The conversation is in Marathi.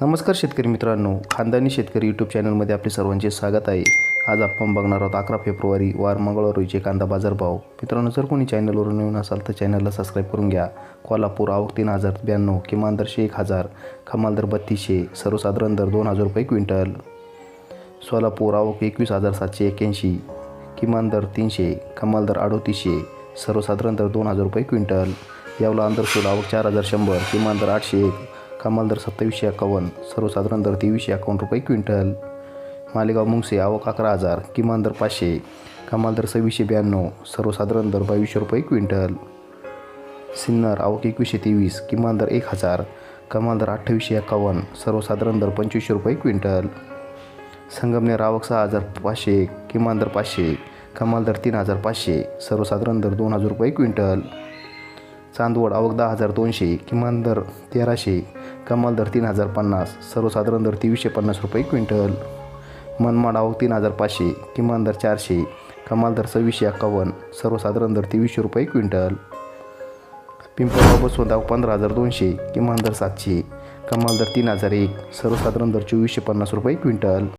नमस्कार शेतकरी मित्रांनो खानदानी शेतकरी यूट्यूब चॅनलमध्ये आपले सर्वांचे स्वागत आहे. आज आपण बघणार आहोत अकरा फेब्रुवारी वार मंगळवार रोजीचे कांदा बाजारभाव मित्रांनो जर कोणी चॅनलवरून नवीन असाल तर चॅनलला सबस्क्राईब करून घ्या. कोल्हापूर आवक तीन हजार ब्याण्णव किमान दरशे एक हजार कमाल दर बत्तीसशे सर्वसाधारण दर दोन हजार रुपये क्विंटल. सोलापूर आवक एकवीस हजार सातशे एक्याऐंशी किमान दर तीनशे कमाल दर अडोतीसशे सर्वसाधारण दर दोन हजार रुपये क्विंटल. यावला आंतरसूल आवक चार हजार शंभर किमान दर आठशे एक कमाल दर सत्तावीसशे एकावन्न सर्वसाधारण दर तेवीसशे एकावन्न रुपये क्विंटल. मालेगाव मुंगसे आवक अकरा हजार किमान दर पाचशे कमाल दर सव्वीसशे ब्याण्णव सर्वसाधारण दर बावीसशे रुपये क्विंटल. सिन्नर आवक एकवीसशे तेवीस किमान दर एक हजार कमाल दर अठ्ठावीसशे एकावन्न सर्वसाधारण दर पंचवीसशे रुपये क्विंटल. संगमनेर आवक सहा हजार पाचशे एक किमान दर पाचशे कमाल दर तीन हजार पाचशे सर्वसाधारण दर दोन हजार रुपये क्विंटल. चांदवड आवक दहा हजार दोनशे किमान दर तेराशे कमाल दर तीन हजार पन्नास सर्वसाधारण दर तीनशे पन्नास रुपये क्विंटल. मनमाड आवक तीन हजार पाचशे किमान दर चारशे कमाल दर सव्वीसशे एकावन्न सर्वसाधारण दर तेवीसशे रुपये क्विंटल. पिंपळगाव बसवंत आवक पंधरा हजार दोनशे किमान दर सातशे कमाल दर तीन हजार एक सर्वसाधारण दर चोवीसशे पन्नास रुपये क्विंटल.